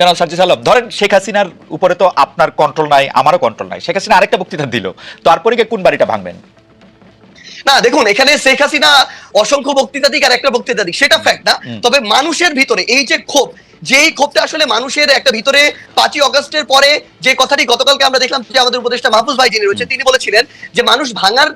জনাব সাজ্জিদ আলম ধরেন শেখ হাসিনার উপরে তো আপনার কন্ট্রোল নাই আমারও কন্ট্রোল নাই। শেখ হাসিনা আরেকটা বক্তৃতা দিল। তারপরে গিয়ে কোন বাড়িটা ভাঙবেন? না দেখুন এখানে শেখ হাসিনা অসংখ্য বক্তৃতা দিক আর একটা বক্তৃতা দিক সেটা ফ্যাক্ট না। তবে মানুষের ভিতরে এই যে ক্ষোভ যেই ক্ষোভটা আসলে মানুষের একটা ভিতরে পাঁচই অগস্টের পরে যে কথাটি গতকালকে আমরা দেখলাম যে আমাদের উপদেষ্টা মাহফুজ ভাই যিনি রয়েছে তিনি বলেছিলেন যে মানুষ ভাঙার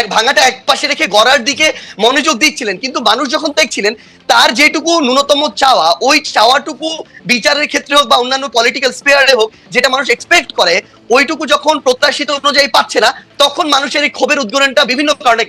এক ভাঙাটা এক পাশে রেখে গড়ার দিকে মনোযোগ দিচ্ছিলেন। কিন্তু মানুষ যখন দেখছিলেন তার যেটুকু ন্যূনতম চাওয়া ওই চাওয়াটুকু বিচারের ক্ষেত্রে হোক বা অন্যান্য পলিটিক্যাল স্পেয়ারে হোক যেটা মানুষ এক্সপেক্ট করে ওইটুকু যখন প্রত্যাশিত অনুযায়ী পাচ্ছে না তখন মানুষের এই ক্ষোভের উদ্গরণটা বিভিন্ন কারণে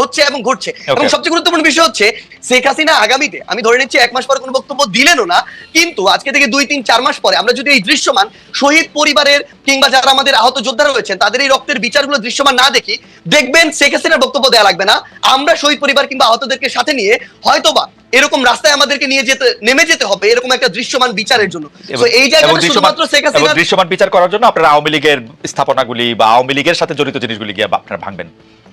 হচ্ছে এবং ঘটছে। এবং সবচেয়ে গুরুত্বপূর্ণ বিষয় হচ্ছে শেখ হাসিনা আগামীতে আমি ধরে নিচ্ছি এক মাস পরে কোনো বক্তব্য দিলেনও না কিন্তু আজকে থেকে দুই তিন চার মাস পরে আমরা যদি এই দৃশ্যমান শহীদ পরিবারের কিংবা যারা আমাদের আহত যোদ্ধারা রয়েছেন তাদের এই রক্তের বিচারগুলো দৃশ্যমান না দেখি দেখবেন শেখ হাসিনার বক্তব্য দেওয়া লাগবে না। আমরা শহীদ পরিবার কিংবা আহতদেরকে সাথে নিয়ে হয়তোবা এরকম রাস্তায় আমাদেরকে নিয়ে যেতে নেমে যেতে হবে এরকম একটা দৃশ্যমান বিচারের জন্য। তো এই জায়গাটা শুধুমাত্র শেখ হাসিনা দৃশ্যমান বিচার করার জন্য আপনারা আওয়ামী লীগের স্থাপনাগুলি বা আওয়ামী লীগের সাথে জড়িত জিনিসগুলি গিয়ে আপনারা ভাঙবেন।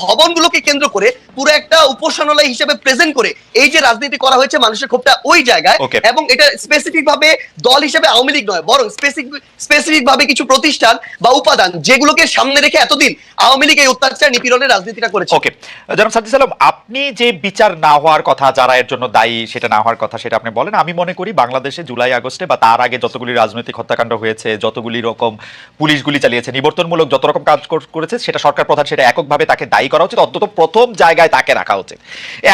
ভবনগুলোকে কেন্দ্র করে পুরো একটা উপাসনালয় হিসেবে প্রেজেন্ট করে এই যে রাজনীতি করা হয়েছে মানুষের ক্ষোভটা ওই জায়গায় এবং এটা স্পেসিফিক ভাবে দল হিসেবে আওয়ামী লীগ নয় বরং স্পেসিফিক স্পেসিফিক ভাবে কিছু প্রতিষ্ঠান বা উপাদান যেগুলোকে সামনে রেখে এতদিন আওয়ামী লীগ এই অত্যাচার নিপীড়নের রাজনীতিটা করেছে। ওকে জনাব সাজ্জিদ আলম আপনি যে বিচার না হওয়ার কথা যারা এর জন্য দায়ী সেটা না হওয়ার কথা সেটা আপনি বলেন আমি মনে করি বাংলাদেশে জুলাই আগস্টে বা তার আগে যতগুলি রাজনৈতিক হত্যাকাণ্ড হয়েছে যতগুলি রকম পুলিশ গুলি চালিয়েছে নিবর্তনমূলক যত রকম কাজ করেছে সেটা সরকার প্রধান সেটা এককভাবে তাকে দায়ী করা উচিত। অন্তত প্রথম জায়গায় তাকে রাখা উচিত।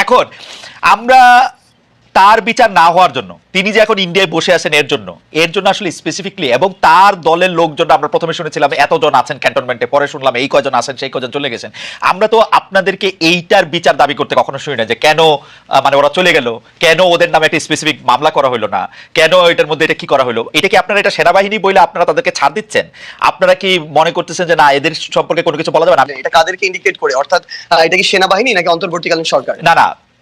এখন আমরা তার বিচার না হওয়ার জন্য তিনি যে এখন ইন্ডিয়ায় বসে আছেন এর জন্য এর জন্য আসলে স্পেসিফিকলি এবং তার দলের লোকজন আমরা প্রথমে শুনেছিলাম এতজন আছেন ক্যান্টনমেন্টে পরে শুনলাম এই কজন আছেন সেই কজন চলে গেছেন। আমরা তো আপনাদেরকে এইটার বিচার দাবি করতে কখনো শুনি না যে কেন মানে ওরা চলে গেল কেন ওদের নামে একটা স্পেসিফিক মামলা করা হলো না কেন এটার মধ্যে এটা কি করা হলো এটা কি আপনারা এটা সেনাবাহিনী বলে আপনারা তাদেরকে ছাড় দিচ্ছেন? আপনারা কি মনে করতেছেন যে না এদের সম্পর্কে কোনো কিছু বলা যাবে না? এটা কাদেরকে ইন্ডিকেট করে? অর্থাৎ এটা কি সেনাবাহিনী নাকি অন্তর্বর্তীকালীন সরকার? না না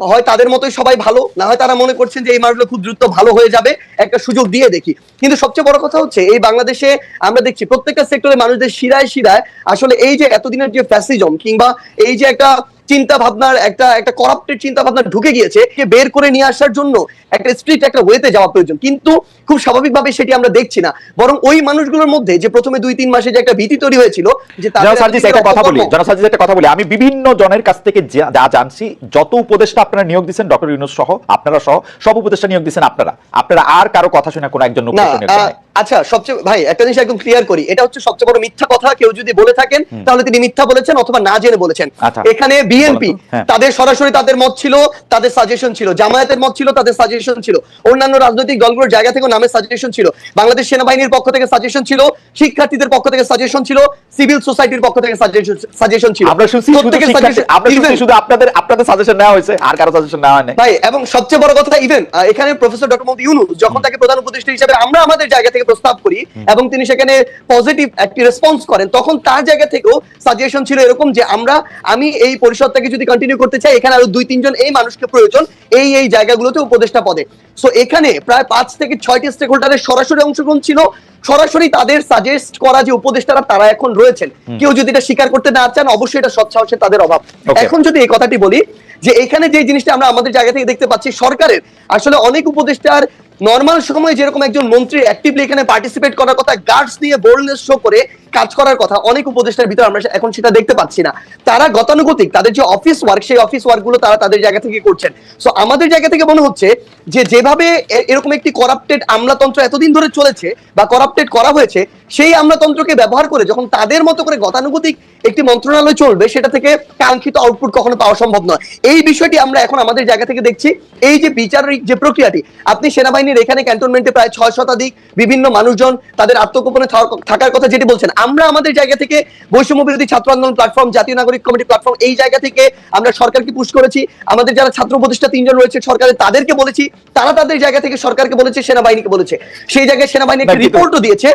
হয় তাদের মতোই সবাই ভালো, না হয় তারা মনে করছেন যে এই মানুষগুলো খুব দ্রুত ভালো হয়ে যাবে, একটা সুযোগ দিয়ে দেখি। কিন্তু সবচেয়ে বড় কথা হচ্ছে, এই বাংলাদেশে আমরা দেখছি প্রত্যেকটা সেক্টরে মানুষদের শিরায় শিরায় আসলে এই যে এতদিনের যে ফ্যাসিজম কিংবা এই যে একটা চিন্তা ভাবনার একটা একটা করাপ্টেড চিন্তা ভাবনা ঢুকে গিয়েছে বের করে নিয়ে আসার জন্য একটা স্ট্রিক্ট একটা ওয়েতে যাওয়া প্রয়োজন। কিন্তু খুব স্বাভাবিকভাবে সেটি আমরা দেখছি না। বরং ওই মানুষগুলোর মধ্যে যে প্রথমে দুই তিন মাসে যে একটা ভীতি তৈরি হয়েছিল যে একটা কথা বলি জনাব একটা কথা বলি। আমি বিভিন্ন জনের কাছ থেকে যা জানছি যত উপদেষ্টা আপনারা নিয়োগ দিচ্ছেন ডক্টর ইউনুস সহ আপনারা সহ সব উপদেষ্টা নিয়োগ দিচ্ছেন আপনারা। আপনারা আর কারও কথা শোনা কোনো একজন উপদেষ্টা আচ্ছা সবচেয়ে ভাই একটা জিনিস একদম ক্লিয়ার করি। এটা হচ্ছে সবচেয়ে বড় মিথ্যা কথা কেউ যদি বলে থাকেন তাহলে তিনি মিথ্যা বলেছেন অথবা না জেনে বলেছেন। আচ্ছা। এখানে বিএনপি হ্যাঁ। তাদের সরাসরি তাদের মত ছিল তাদের সাজেশন ছিল। জামায়াতের মত ছিল তাদের সাজেশন ছিল। অন্যান্য রাজনৈতিক দলগুলোর জায়গা থেকে নামের সাজেশন ছিল। বাংলাদেশ সেনাবাহিনীর পক্ষ থেকে সাজেশন ছিল শিক্ষার্থীদের পক্ষ থেকে সাজেশন ছিল সিভিল সোসাইটির পক্ষ থেকে সাজেশন সাজেশন ছিল। শুধু আপনাদের আপনাদের সাজেশন নেওয়া হয়েছে আর কারও সাজেশন নেওয়া হয় নাই ভাই এবং সবচেয়ে বড় কথা ইভেন এখানে প্রফেসর ডক্টর মোহাম্মদ ইউনুস যখন তাকে প্রধান উপদেষ্টা হিসেবে আমরা আমাদের জায়গা থেকে প্রস্তাব করি এবং তিনি সেখানে পজিটিভ একটি রেসপন্স করেন তখন তার জায়গা থেকেও সাজেশন ছিল এরকম যে আমরা আমি এই পরিষদটাকে যদি কন্টিনিউ করতে চাই এখানে আরও দুই তিনজন এই মানুষকে প্রয়োজন এই এই জায়গাগুলোতে উপদেষ্টা পদে। সো এখানে প্রায় পাঁচ থেকে ছয়টি স্টেক হোল্ডারের সরাসরি অংশগ্রহণ ছিল। সরাসরি তাদের সাজেস্ট করা যে উপদেষ্টারা তারা এখন রয়েছেন। কেউ যদি এটা স্বীকার করতে না চান অবশ্যই এটা সৎসাহসের তাদের অভাব। এখন যদি এই কথাটি বলি যে এখানে যে জিনিসটা আমরা আমাদের জায়গা থেকে দেখতে পাচ্ছি সরকারের আসলে অনেক উপদেষ্টার নর্মাল সময়ে যেরকম একজন মন্ত্রী অ্যাক্টিভলি এখানে পার্টিসিপেট করার কথা গার্ডস দিয়ে বোল্ডনেস শো করে কাজ করার কথা, অনেক উপদেষ্টার ভিতরে আমরা এখন সেটা দেখতে পাচ্ছি না। তারা গতানুগতিক, তাদের যে অফিস ওয়ার্ক সেই অফিস ওয়ার্কগুলো তারা তাদের জায়গা থেকে করছেন। সো আমাদের জায়গা থেকে মনে হচ্ছে যে, যেভাবে এরকম একটি করাপ্টেড আমলাতন্ত্র এতদিন ধরে চলেছে বা করাপ্টেড করা হয়েছে, সেই আমলাতন্ত্রকে ব্যবহার করে যখন তাদের মতো করে গতানুগতিক একটি মন্ত্রণালয় চলবে সেটা থেকে কাঙ্ক্ষিত আউটপুট কখনো পাওয়া সম্ভব নয়। এই বিষয়টি আমরা এখন আমাদের জায়গা থেকে দেখছি। এই যে বিচারিক যে প্রক্রিয়াটি আপনি সেনাবাহিনীর এখানে ক্যান্টনমেন্টে প্রায় ছয় শতাধিক বিভিন্ন মানুষজন তাদের আত্মগোপনে থাকার কথা যেটি বলছেন। আমরা আমাদের জায়গা থেকে বৈষম্য বিরোধী ছাত্র আন্দোলন প্ল্যাটফর্ম জাতীয় নাগরিক কমিটি প্ল্যাটফর্ম এই জায়গা থেকে আমরা সরকারকে পুশ করেছি। আমাদের যারা ছাত্র প্রতিষ্ঠা তিনজন রয়েছে সরকারের তাদেরকে বলেছি তারা তাদের জায়গা থেকে সরকারকে বলেছে সেনাবাহিনীকে বলেছে। সেই জায়গায় সেনাবাহিনী একটি রিপোর্টও দিয়েছে।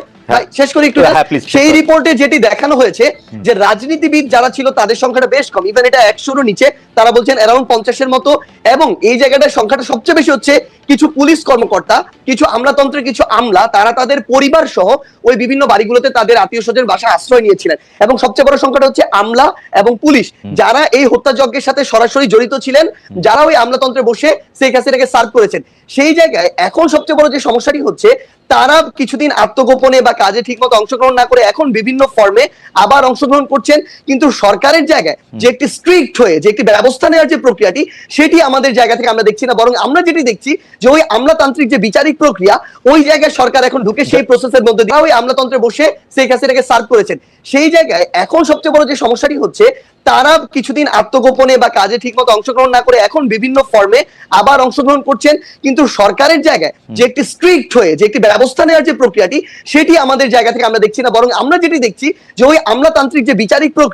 শেষ করি একটু হ্যাঁ, সেই রিপোর্টে যেটি দেখানো হয়েছে যে রাজনীতিবিদ যারা ছিল তাদের সংখ্যাটা বেশ কম। ইভেন এটা একশোরও নিচে তারা বলছেন অ্যারাউন্ড পঞ্চাশের মতো। এবং এই জায়গাটার সংখ্যাটা সবচেয়ে বেশি হচ্ছে কিছু পুলিশ কর্মকর্তা কিছু আমলাতন্ত্রের কিছু আমলা তারা তাদের পরিবার সহ ওই বিভিন্ন বাড়িগুলোতে তাদের আত্মীয় স্বজন বাসা আশ্রয় নিয়েছিলেন। এবং সবচেয়ে বড় সংখ্যাটা হচ্ছে আমলা এবং পুলিশ। যারা এই হত্যাযজ্ঞের সাথে সরাসরি জড়িত ছিলেন যারা ওই আমলাতন্ত্রে বসে শেখ হাসিনাকে সার্ভ করেছেন। সেই জায়গায় এখন সবচেয়ে বড় যে সমস্যাটি হচ্ছে তারা কিছুদিন আত্মগোপনে বা কাজে ঠিকমতো অংশগ্রহণ না করে এখন বিভিন্ন ফর্মে আবার অংশগ্রহণ করছেন। কিন্তু সরকারের জায়গায় যে একটি স্ট্রিক্ট হয়ে যে একটি ব্যবস্থা নেওয়ার যে প্রক্রিয়াটি সেটি আমাদের জায়গা থেকে আমরা দেখছি না। বরং আমরা যেটি দেখছি যে ওই আমলাতান্ত্রিক যে বিচারিক প্রক্রিয়া ওই জায়গায় সরকার এখন ঢুকে সেই প্রসেসের মধ্যে দিয়ে ওই আমলাতন্ত্রে বসে শেখ হাসিনাকে সার্ভ করেছেন। সেই জায়গায় এখন সবচেয়ে বড় যে সমস্যাটি হচ্ছে তারা কিছুদিন আত্মগোপনে বা কাজে ঠিকমতো অংশগ্রহণ না করে এখন বিভিন্ন ফর্মে আবার অংশগ্রহণ করছেন। কিন্তু সরকারের জায়গায় যে একটি স্ট্রিক্ট হয়ে যে একটি ব্যবস্থা নেওয়ার যে প্রক্রিয়াটি সেটি আমাদের জায়গা থেকে আমরা দেখছি না। বরং আমরা যেটি দেখছি যে ওই আমলাতান্ত্রিক যে বিচারিক প্রক্রিয়া